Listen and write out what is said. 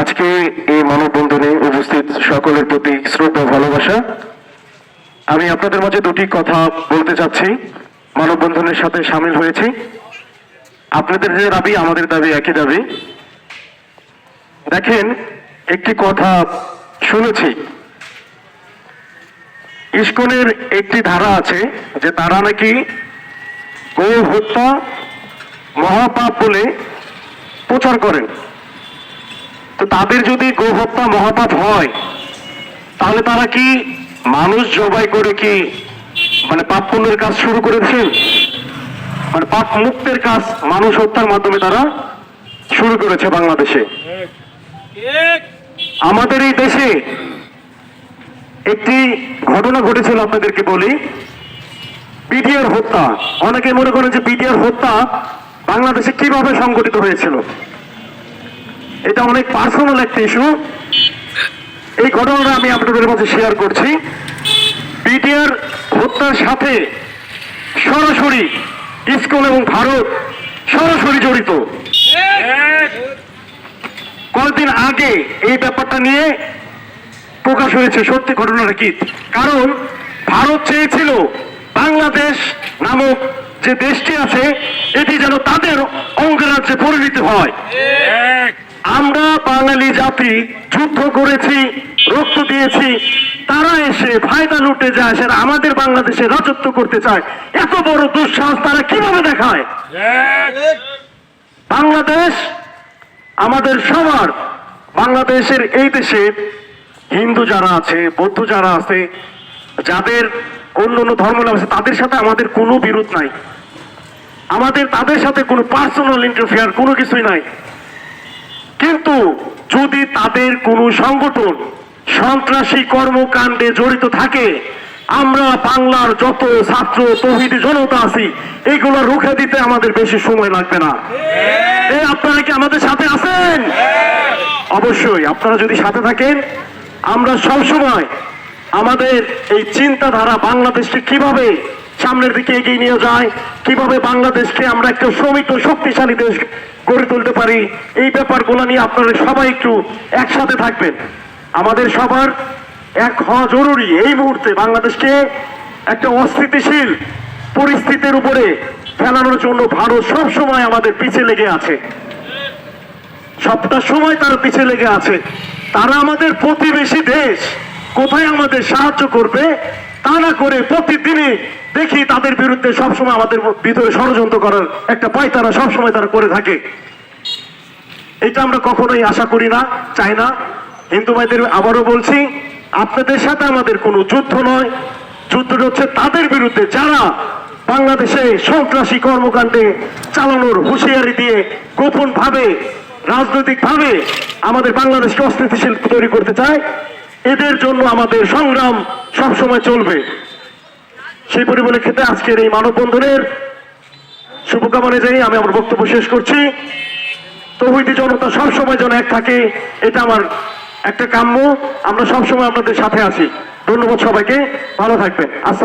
আজকে এই মানববন্ধনে উপস্থিত সকলের প্রতি শ্রদ্ধা ভালোবাসা। আমি আপনাদের মাঝে দুটি কথা বলতে চাচ্ছি। মানববন্ধনের সাথে সামিল হয়েছি। আপনাদের যে দাবি, আমাদের দাবি একই দাবি। দেখেন, একটি কথা শুনেছি। ইস্কনের একটি ধারা আছে যে তারা নাকি গো হত্যা মহাপাপ বলে প্রচার করেন। তো তাদের যদি গো হত্যা মহাপাপ হয়, তাহলে তারা কি মানুষ জবাই করে কি মানে পাপ পুণ্যের কাজ শুরু করেছেন? মানে পাপ মুক্তের কাজ মানুষ হত্যার মাধ্যমে তারা শুরু করেছে বাংলাদেশে। আমাদের এই দেশে একটি ঘটনা ঘটেছিল, আপনাদেরকে বলি। বিডিআর হত্যা। অনেকে মনে করেন যে বিডিআর হত্যা বাংলাদেশে কীভাবে সংগঠিত হয়েছিল? এটা অনেক পার্সোনাল একটা ইস্যু এই ঘটনাটা আমি আপনাদের মাঝে শেয়ার করছি। বিডিআর হত্যার সাথে সরাসরি ইসকন এবং ভারত সরাসরি জড়িত। কয়েকদিন আগে এই ব্যাপারটা নিয়ে প্রকাশ হয়েছে সত্যি ঘটনাটা কি কারণ ভারত চেয়েছিল বাংলাদেশ নামক যে দেশটি আছে, এটি যেন তাদের অঙ্গরাজ্যে পরিণত হয়। আমরা বাঙালি জাতি যুদ্ধ করেছি, রক্ত দিয়েছি, তারা এসে ফায়দা লুটে যায়, সেটা আমাদের বাংলাদেশে রাজত্ব করতে চায়। এত বড় দুঃসাহস তারা কীভাবে দেখায়? বাংলাদেশ, আমাদের সবার, বাংলাদেশের এই দেশে হিন্দু যারা আছে, বৌদ্ধ যারা আছে, যাদের অন্য অন্য ধর্ম আছে, তাদের সাথে আমাদের কোনো বিরোধ নাই। আমাদের, তাদের সাথে কোনো পার্সোনাল ইন্টারফেয়ার কোনো কিছুই নাই। কিন্তু যদি তাদের কোনো সংগঠন সন্ত্রাসী কর্মকাণ্ডে জড়িত থাকে, আমরা বাংলার যত ছাত্র, তহিদি জনতা আছি, এগুলো রুখে দিতে আমাদের বেশি সময় লাগবে না। এ, আপনারা কি আমাদের সাথে আছেন? অবশ্যই, আপনারা যদি সাথে থাকেন, আমরা সব সময় আমাদের এই চিন্তাধারা বাংলাদেশকে কীভাবে সামনের দিকে এগিয়ে নিয়ে যায়, কীভাবে বাংলাদেশকে আমরা একটা শ্রমিক শক্তিশালী দেশ গড়ে তুলতে পারি। এই ব্যাপারগুলো নিয়ে আপনারা সবাই একটু একসাথে থাকবেন। আমাদের সবার এক হওয়া জরুরি এই মুহূর্তে বাংলাদেশকে একটা অস্থিতিশীল পরিস্থিতির উপরে ফেলানোর জন্য ভারত সব সময় আমাদের পিছিয়ে লেগে আছে। সবটা সময় তারা পিছিয়ে লেগে আছে। তারা আমাদের প্রতিবেশী দেশ। কোথায় আমাদের সাহায্য করবে? তা না করে প্রতিদিনই দেখি তাদের বিরুদ্ধে সবসময় আমাদের ভিতরে ষড়যন্ত্র করার একটা পায় তারা সবসময় তারা করে থাকে। এটা আমরা কখনোই আশা করি না, চাই না। হিন্দু ভাইদের আবারও বলছি, আপনাদের সাথে আমাদের কোনো যুদ্ধ নয়। যুদ্ধটা হচ্ছে তাদের বিরুদ্ধে যারা বাংলাদেশে সন্ত্রাসী কর্মকাণ্ডে চালানোর হুঁশিয়ারি দিয়ে গোপন ভাবে রাজনৈতিক ভাবে আমাদের বাংলাদেশকে অস্থিতিশীল তৈরি করতে চায়, এদের জন্য আমাদের সংগ্রাম সবসময় চলবে। সেই পরিপ্রেক্ষিতে আজকের এই মানববন্ধনের শুভকামনা জানিয়ে আমি আমার বক্তব্য শেষ করছি। তৌহিদি জনতা সবসময় যেন এক থাকে, এটা আমার একটা কাম্য। আমরা সবসময় আপনাদের সাথে আছি। ধন্যবাদ সবাইকে। ভালো থাকবেন। আসসালাম